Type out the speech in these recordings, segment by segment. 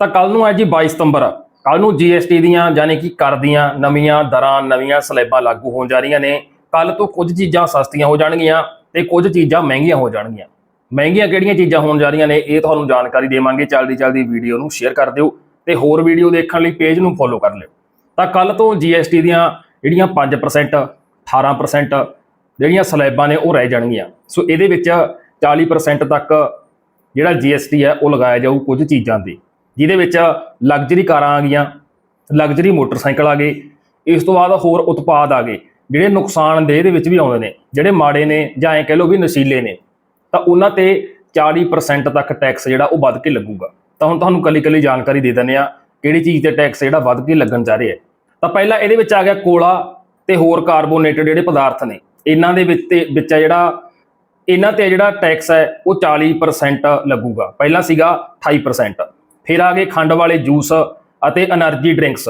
ਤਾਂ ਕੱਲ ਨੂੰ ਹੈ ਜੀ 22 ਸਤੰਬਰ। ਕੱਲ ਨੂੰ GST ਦੀਆਂ ਯਾਨੀ ਕਿ ਕਰ ਦੀਆਂ ਨਵੀਆਂ ਦਰਾਂ, ਨਵੀਆਂ ਸਲੈਬਾਂ ਲਾਗੂ ਹੋਣ ਜਾ ਰਹੀਆਂ ਨੇ। ਕੱਲ ਤੋਂ ਕੁਝ ਚੀਜ਼ਾਂ ਸਸਤੀਆਂ ਹੋ ਜਾਣਗੀਆਂ ਤੇ ਕੁਝ ਚੀਜ਼ਾਂ ਮਹਿੰਗੀਆਂ ਹੋ ਜਾਣਗੀਆਂ। ਮਹਿੰਗੀਆਂ ਕਿਹੜੀਆਂ ਚੀਜ਼ਾਂ ਹੋਣ ਜਾ ਰਹੀਆਂ ਨੇ, ਇਹ ਤੁਹਾਨੂੰ ਜਾਣਕਾਰੀ ਦੇਵਾਂਗੇ। ਜਲਦੀ ਜਲਦੀ ਵੀਡੀਓ ਨੂੰ ਸ਼ੇਅਰ ਕਰ ਦਿਓ ਤੇ ਹੋਰ ਵੀਡੀਓ ਦੇਖਣ ਲਈ ਪੇਜ ਨੂੰ ਫੋਲੋ ਕਰ ਲਿਓ। ਤਾਂ ਕੱਲ ਤੋਂ GST ਦੀਆਂ ਜਿਹੜੀਆਂ 5% 18% ਜਿਹੜੀਆਂ ਸਲੈਬਾਂ ਨੇ ਉਹ ਰਹਿ ਜਾਣਗੀਆਂ। ਸੋ ਇਹਦੇ ਵਿੱਚ 40% ਤੱਕ ਜਿਹੜਾ GST ਹੈ ਉਹ ਲਗਾਇਆ ਜਾਊ ਕੁਝ ਚੀਜ਼ਾਂ ਤੇ। ਜਿਹਦੇ ਵਿੱਚ ਲਗਜ਼ਰੀ ਕਾਰਾਂ ਆ ਗਈਆਂ ਲਗਜ਼ਰੀ ਮੋਟਰਸਾਈਕਲ ਆ ਗਏ, ਇਸ ਤੋਂ ਬਾਅਦ ਹੋਰ ਉਤਪਾਦ ਆ ਗਏ, ਜਿਹੜੇ ਨੁਕਸਾਨਦੇਹ ਦੇ ਵਿੱਚ ਵੀ ਆਉਂਦੇ ਨੇ, ਜਿਹੜੇ ਮਾੜੇ ਨੇ ਜਾਂ ਐਂ ਕਹਿ ਲਓ ਵੀ ਨਸ਼ੀਲੇ ਨੇ, ਤਾਂ ਉਹਨਾਂ ਤੇ 40% ਤੱਕ ਟੈਕਸ ਜਿਹੜਾ ਉਹ ਵੱਧ ਕੇ ਲੱਗੂਗਾ। ਤਾਂ ਹੁਣ ਤੁਹਾਨੂੰ ਕੱਲੀ ਕੱਲੀ ਜਾਣਕਾਰੀ ਦੇ ਦਿੰਦੇ ਆ ਕਿਹੜੀ ਚੀਜ਼ ਤੇ ਟੈਕਸ ਜਿਹੜਾ ਵੱਧ ਕੇ ਲੱਗਣ ਜਾ ਰਿਹਾ ਤਾਂ ਪਹਿਲਾਂ ਇਹਦੇ ਵਿੱਚ ਆ ਗਿਆ ਕੋਲਾ ਤੇ ਹੋਰ ਕਾਰਬੋਨੇਟਡ ਜਿਹੜੇ ਪਦਾਰਥ ਨੇ, ਇਹਨਾਂ ਦੇ ਵਿੱਚ ਤੇ ਵਿੱਚ ਆ ਜਿਹੜਾ, ਇਹਨਾਂ ਤੇ ਜਿਹੜਾ ਟੈਕਸ ਹੈ, ਉਹ 40% ਲੱਗੂਗਾ। ਪਹਿਲਾਂ ਸੀਗਾ 28% ਫਿਰ ਆ ਗਏ ਖੰਡ ਵਾਲੇ ਜੂਸ ਅਤੇ એનર્ਜੀ ਡਰਿੰਕਸ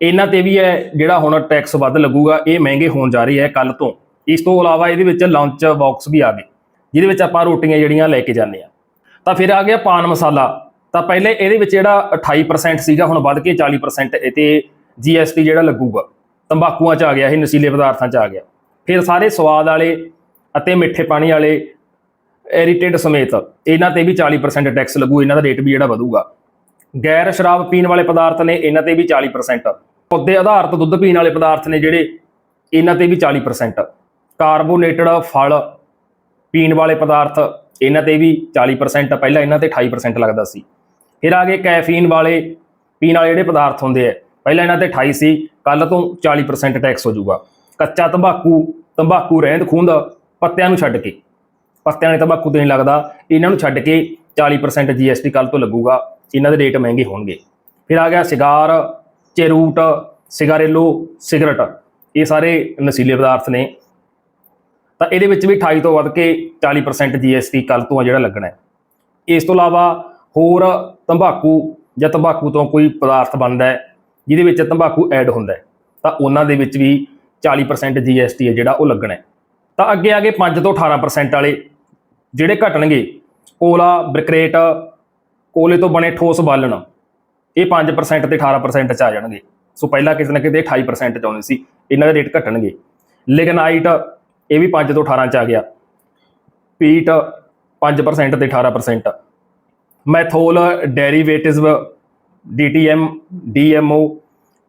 ਇਹਨਾਂ ਤੇ ਵੀ ਹੈ ਜਿਹੜਾ ਹੁਣ ਟੈਕਸ ਵੱਧ ਲੱਗੂਗਾ, ਇਹ ਮਹਿੰਗੇ ਹੋਣ ਜਾ ਰਹੇ ਹੈ ਕੱਲ ਤੋਂ। ਇਸ ਤੋਂ ਇਲਾਵਾ ਇਹਦੇ ਵਿੱਚ ਲੰਚ ਬਾਕਸ ਵੀ ਆ ਗਏ, ਜਿਹਦੇ ਵਿੱਚ ਆਪਾਂ ਰੋਟੀਆਂ ਜਿਹੜੀਆਂ ਲੈ ਕੇ ਜਾਂਦੇ ਆ। ਤਾਂ ਫਿਰ ਆ ਗਿਆ ਪਾਨ ਮਸਾਲਾ। ਤਾਂ ਪਹਿਲੇ ਇਹਦੇ ਵਿੱਚ ਜਿਹੜਾ 28% ਸੀਗਾ, ਹੁਣ ਵੱਧ ਕੇ 40% ਇਹ ਤੇ GST ਜਿਹੜਾ ਲੱਗੂਗਾ, ਤੰਬਾਕੂਆਂ 'ਚ ਆ ਗਿਆ ਇਹ, ਨਸ਼ੀਲੇ ਪਦਾਰਥਾਂ 'ਚ ਆ ਗਿਆ। ਫਿਰ ਸਾਰੇ ਸਵਾਦ ਵਾਲੇ ਅਤੇ ਮਿੱਠੇ ਪਾਣੀ ਵਾਲੇ ਐਰੀਟੇਡ ਸਮੇਤ, ਇਹਨਾਂ ਤੇ ਵੀ 40% ਟੈਕਸ ਲੱਗੂ, ਇਹਨਾਂ ਦਾ ਰੇਟ ਵੀ ਜਿਹੜਾ ਵਧੂਗਾ। ਗੈਰ ਸ਼ਰਾਬ ਪੀਣ ਵਾਲੇ ਪਦਾਰਥ ਨੇ ਇਹਨਾਂ ਤੇ ਵੀ 40% ਪੌਦੇ ਆਧਾਰਿਤ ਦੁੱਧ ਪੀਣ ਵਾਲੇ ਪਦਾਰਥ ਨੇ ਜਿਹੜੇ, ਇਹਨਾਂ ਤੇ ਵੀ 40% ਕਾਰਬੋਨੇਟਡ ਫਲ ਪੀਣ ਵਾਲੇ ਪਦਾਰਥ, ਇਹਨਾਂ ਤੇ ਵੀ 40% ਪਹਿਲਾਂ ਇਹਨਾਂ ਤੇ 28% ਲੱਗਦਾ ਸੀ। ਫਿਰ ਆ ਗਏ ਕੈਫੀਨ ਵਾਲੇ ਪੀਣ ਵਾਲੇ ਜਿਹੜੇ ਪਦਾਰਥ ਹੁੰਦੇ ਆ। ਪਹਿਲਾਂ ਇਹਨਾਂ ਤੇ 28 ਸੀ ਕੱਲ ਤੋਂ 40% ਟੈਕਸ ਹੋ ਜਾਊਗਾ। ਕੱਚਾ ਤੰਬਾਕੂ ਤੰਬਾਕੂ ਰਹਿੰਦ ਖੂੰਦ ਪੱਤਿਆਂ ਨੂੰ ਛੱਡ ਕੇ। ਪੱਤਿਆਂ ਨੇ ਤੰਬਾਕੂ ਤੇ ਨਹੀਂ ਲੱਗਦਾ, ਇਹਨਾਂ ਨੂੰ ਛੱਡ ਕੇ 40% GST ਕੱਲ ਤੋਂ ਲੱਗੂਗਾ। ਇਹਨਾਂ ਦੇ ਰੇਟ ਮਹਿੰਗੇ ਹੋਣਗੇ। ਫਿਰ ਆ ਗਿਆ ਸਿਗਾਰ, ਚੇਰੂਟ, ਸਿਗਾਰੇਲੋ, ਸਿਗਰਟ। ਇਹ ਸਾਰੇ ਨਸ਼ੀਲੇ ਪਦਾਰਥ ਨੇ। ਤਾਂ ਇਹਦੇ ਵਿੱਚ ਵੀ 28 ਤੋਂ ਵੱਧ ਕੇ 40% GST ਕੱਲ ਤੋਂ ਆ ਜਿਹੜਾ ਲੱਗਣਾ ਹੈ। ਇਸ ਤੋਂ ਇਲਾਵਾ ਹੋਰ ਤੰਬਾਕੂ ਜਾਂ ਤੰਬਾਕੂ ਤੋਂ ਕੋਈ ਪਦਾਰਥ ਬਣਦਾ ਹੈ, ਜਿਹਦੇ ਵਿੱਚ ਤੰਬਾਕੂ ਐਡ ਹੁੰਦਾ ਹੈ, ਤਾਂ ਉਹਨਾਂ ਦੇ ਵਿੱਚ ਵੀ 40% GST ਹੈ ਜਿਹੜਾ ਉਹ ਲੱਗਣਾ ਹੈ। ਤਾਂ ਅੱਗੇ ਆ ਆਗੇ 5 ਤੋਂ 18% ਵਾਲੇ। ਜਿਹੜੇ ਘਟਣਗੇ, ਕੋਲਾ, ਬ੍ਰਿਕਰੇਟ ਕੋਲੇ ਤੋਂ ਬਣੇ ਠੋਸ ਬਾਲਣ, ਇਹ 5% ਤੇ 18% ਚ ਆ ਜਾਣਗੇ। ਸੋ ਪਹਿਲਾਂ ਕਿਤੇ ਨਾ ਕਿਤੇ 28% ਚ ਆਉਂਦੇ ਸੀ, ਇਹਨਾਂ ਦੇ ਰੇਟ ਘਟਣਗੇ। ਲਿਗਨਾਈਟ ਇਹ ਵੀ 5 ਤੋਂ 18 ਚ ਆ ਗਿਆ। ਪੀਟ 5% ਤੇ 18% ਮੈਥੋਲ ਡੈਰੀਵੇਟਿਵਸ DTM DMO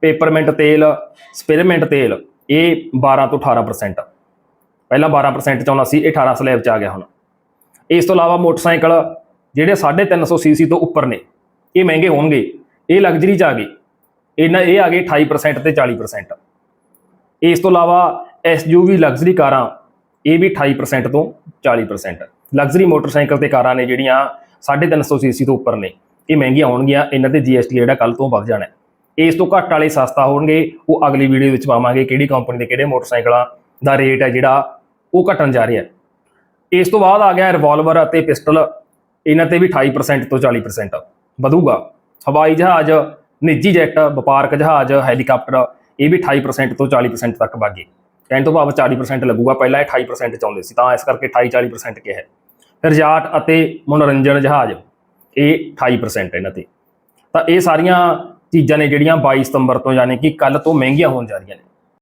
ਪੇਪਰਮੈਂਟ ਤੇਲ ਸਪਿਰਮੈਂਟ ਤੇਲ, ਇਹ 12 ਤੋਂ 18% ਪਹਿਲਾਂ 12% ਚ ਆਉਣਾ ਸੀ, ਇਹ 18 ਸਲੈਬ ਚ ਆ ਗਿਆ ਹੁਣ। ਇਸ ਤੋਂ ਇਲਾਵਾ ਮੋਟਰਸਾਈਕਲ ਜਿਹੜੇ 350 ਸੀਸੀ ਤੋਂ ਉੱਪਰ ਨੇ, ਇਹ ਮਹਿੰਗੇ ਹੋਣਗੇ, ਇਹ ਲਗਜ਼ਰੀ ਚ ਆ ਗਏ ਇਹਨਾਂ ਇਹ ਆ ਗਏ 28% ਤੇ 40% ਇਸ ਤੋਂ ਇਲਾਵਾ SUV ਲਗਜ਼ਰੀ ਕਾਰਾਂ, ਇਹ ਵੀ 28% ਤੋਂ 40% ਲਗਜ਼ਰੀ ਮੋਟਰਸਾਈਕਲ ਤੇ ਕਾਰਾਂ ਨੇ ਜਿਹੜੀਆਂ 350 ਸੀਸੀ ਤੋਂ ਉੱਪਰ ਨੇ, ਇਹ ਮਹਿੰਗੀਆਂ ਹੋਣਗੀਆਂ, ਇਹਨਾਂ ਤੇ GST ਜਿਹੜਾ ਕੱਲ ਤੋਂ ਵੱਧ ਜਾਣਾ ਹੈ। ਇਸ ਤੋਂ ਘੱਟ ਵਾਲੇ ਸਸਤਾ ਹੋਣਗੇ, ਉਹ ਅਗਲੀ ਵੀਡੀਓ ਵਿੱਚ ਪਾਵਾਂਗੇ ਕਿਹੜੀ ਕੰਪਨੀ ਦੇ ਕਿਹੜੇ ਮੋਟਰਸਾਈਕਲਾਂ ਦਾ ਰੇਟ ਹੈ ਜਿਹੜਾ ਉਹ ਘਟਣ ਜਾ ਰਿਹਾ ਹੈ। ਇਸ ਤੋਂ ਬਾਅਦ ਆ ਗਿਆ ਰਿਵਾਲਵਰ ਅਤੇ ਪਿਸਟਲ ਇਹਨਾਂ ਤੇ ਵੀ 28% ਤੋਂ 40% ਵਧੂਗਾ। ਹਵਾਈ ਜਹਾਜ਼, ਨਿੱਜੀ ਜੈਟ, ਵਪਾਰਕ ਜਹਾਜ਼, ਹੈਲੀਕਾਪਟਰ, ਇਹ ਵੀ 28% ਤੋਂ 40% ਤੱਕ ਵਾਗੇ ਕਹਿਣ ਤੋਂ ਭਾਵ 40% ਲੱਗੂਗਾ, ਪਹਿਲਾਂ ਇਹ 28% ਚਾਹੁੰਦੇ ਸੀ, ਤਾਂ ਇਸ ਕਰਕੇ 28 40% ਕਿਹਾ ਹੈ। ਫਿਰ ਜਾਟ ਅਤੇ ਮਨੋਰੰਜਨ ਜਹਾਜ਼, ਇਹ 28% ਇਹਨਾਂ ਤੇ। ਤਾਂ ਇਹ ਸਾਰੀਆਂ ਚੀਜ਼ਾਂ ਨੇ ਜਿਹੜੀਆਂ 22 ਸਤੰਬਰ ਤੋਂ, ਯਾਨੀ ਕਿ ਕੱਲ ਤੋਂ ਮਹਿੰਗੀਆਂ ਹੋਣ ਜਾ ਰਹੀਆਂ ਨੇ।